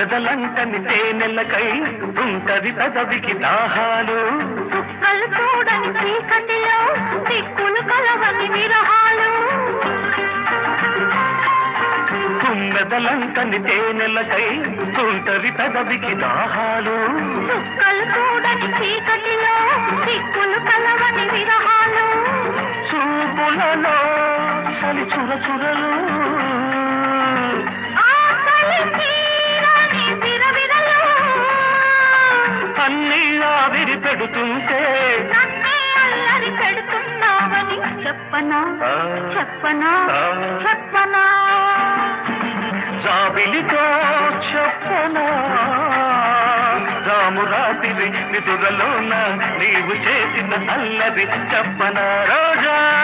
తుమ్మెదలంటని తేనెలకై ఉంటది పెదవికి దాహాలు. చుక్కలు చూడని చీకటిలో దిక్కులు కలవని విరహాలు. తుమ్మెదలంటని తేనెలకై ఉంటది పెదవికి దాహాలు. చుక్కలు చూడని చీకటిలో దిక్కులు కలవని విరహాలు. చూపులలో చలి చుర చురలు అన్నీ ఆవిరి పెడుతుంటే అల్లరి పెడుతున్నావని చెప్పనా? చెప్పనా. చెప్పనా? జాబిలితో చెప్పనా? జాము రాత్రి నిదురలోన నీవు చేసిన అల్లరి చెప్పనా? రోజా!